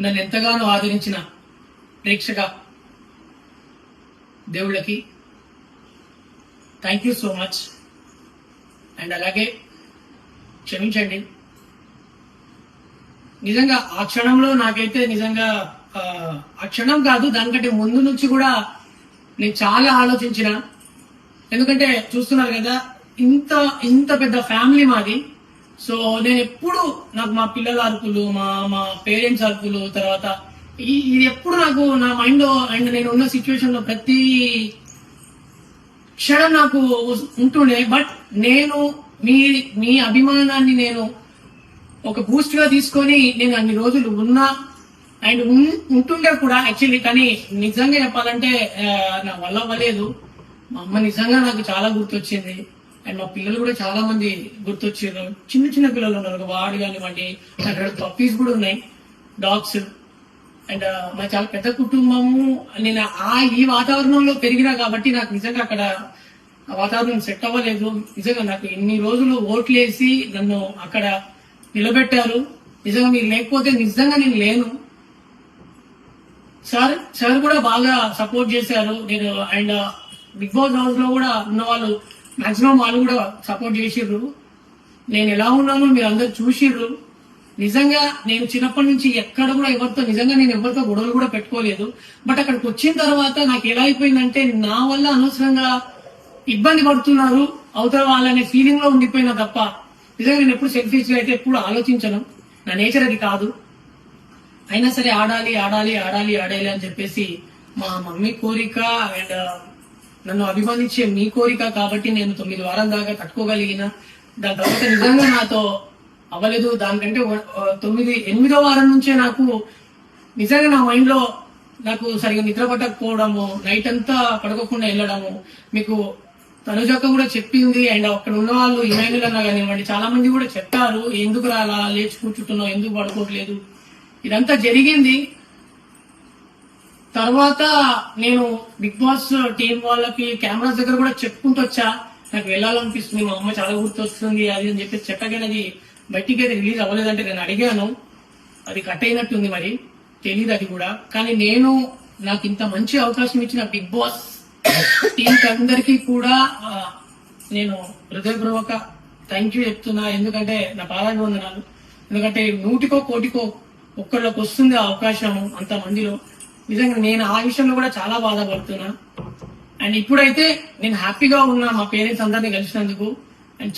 నన్ను ఎంతగానో ఆదరించిన ప్రేక్షక దేవుళ్ళకి thank you so much and అలాగే క్షమించండి. నిజంగా ఆ క్షణంలో నాకైతే నిజంగా ఆ, క్షణం కాదు దానికంటే ముందు నుంచి కూడా నేను చాలా ఆలోచించిన. ఎందుకంటే చూస్తున్నారు కదా ఇంత ఇంత పెద్ద ఫ్యామిలీ మాది. సో నేను ఎప్పుడు నాకు మా పిల్లల అరుపులు మా మా పేరెంట్స్ అరుపులు తర్వాత ఇది ఎప్పుడు నాకు నా మైండ్లో అండ్ నేను ఉన్న సిచ్యువేషన్లో ప్రతి క్షణం నాకు ఉంటుండే. బట్ నేను మీ మీ అభిమానాన్ని నేను ఒక బూస్ట్గా తీసుకొని నేను అన్ని రోజులు ఉన్నా అండ్ ఉంటుండే కూడా యాక్చువల్లీ కానీ నిజంగా చెప్పాలంటే నా వల్ల అవ్వలేదు. మా అమ్మ నిజంగా నాకు చాలా గుర్తొచ్చింది. అండ్ మా పిల్లలు కూడా చాలా మంది గుర్తొచ్చారు. చిన్న చిన్న పిల్లలు ఉన్నారు. ఒక వాడు కానివ్వండి అక్కడ పప్పీస్ కూడా ఉన్నాయి డాగ్స్ అండ్ మా చాలా పెద్ద కుటుంబము నేను ఆ ఈ వాతావరణంలో పెరిగినా కాబట్టి నాకు నిజంగా అక్కడ వాతావరణం సెట్ అవ్వలేదు. నిజంగా నాకు ఇన్ని రోజులు ఓట్లేసి నన్ను అక్కడ నిలబెట్టారు. నిజంగా మీరు లేకపోతే నిజంగా నేను లేను. సార్ సార్ కూడా బాగా సపోర్ట్ చేశారు. నేను అండ్ బిగ్ బాస్ హౌస్లో కూడా ఉన్న వాళ్ళు మాక్సిమం వాళ్ళు కూడా సపోర్ట్ చేసిర్రు. నేను ఎలా ఉన్నానో మీరు అందరు చూసిర్రు. నిజంగా నేను చిన్నప్పటి నుంచి ఎక్కడ కూడా ఎవరితో నిజంగా నేను ఎవరితో గొడవలు కూడా పెట్టుకోలేదు. బట్ అక్కడికి వచ్చిన తర్వాత నాకు ఎలా అయిపోయిందంటే నా వల్ల అనవసరంగా ఇబ్బంది పడుతున్నారు అవతల వాళ్ళనే ఫీలింగ్లో ఉండిపోయినా తప్ప. నిజంగా నేను ఎప్పుడు సెల్ఫిష్ అయితే ఎప్పుడు ఆలోచించను. నా నేచర్ అది కాదు. అయినా సరే ఆడాలి ఆడాలి ఆడాలి ఆడాలి అని చెప్పేసి మా మమ్మీ కోరిక అండ్ నన్ను అభిమానించే మీ కోరిక కాబట్టి నేను తొమ్మిది వారాల దాకా తట్టుకోగలిగిన దాని తర్వాత నిజంగా నాతో అవ్వలేదు. దానికంటే తొమ్మిది ఎనిమిదో వారం నుంచే నాకు నిజంగా నా మైండ్లో నాకు సరిగా నిద్ర పట్టకపోవడము నైట్ అంతా పడుకోకుండా వెళ్ళడము మీకు తనుజక్క కూడా చెప్పింది అండ్ అక్కడ ఉన్న వాళ్ళు ఇమాన్యుల్ అన్నా కానివ్వండి చాలా మంది కూడా చెప్పారు ఎందుకు అలా లేచి కూర్చుంటున్నావు? ఎందుకు పడుకోవట్లేదు? ఇదంతా జరిగింది. తర్వాత నేను బిగ్ బాస్ టీం వాళ్ళకి కెమెరాస్ దగ్గర కూడా చెప్పుకుంటూ వచ్చా. నాకు వెళ్ళాలనిపిస్తుంది మా అమ్మ చాలా గుర్తొస్తుంది అది అని చెప్పి చెప్పగానే అది బయటికి అయితే రిలీజ్ అవ్వలేదంటే నేను అడిగాను. అది కట్ అయినట్టుంది మరి తెలియదు అది కూడా. కానీ నేను నాకు ఇంత మంచి అవకాశం ఇచ్చిన బిగ్ బాస్ టీం అందరికీ కూడా నేను హృదయపూర్వక థ్యాంక్ యూ చెప్తున్నా. ఎందుకంటే నా పాదాన్ని వందనాలు ఎందుకంటే నూటికో కోటికో ఒక్కళ్ళకి వస్తుంది ఆ అవకాశం అంత మందిలో. నిజంగా నేను ఆ విషయంలో కూడా చాలా బాధపడుతున్నా. అండ్ ఇప్పుడైతే నేను హ్యాపీగా ఉన్నా మా పేరెంట్స్ అందరినీ కలిసినందుకు.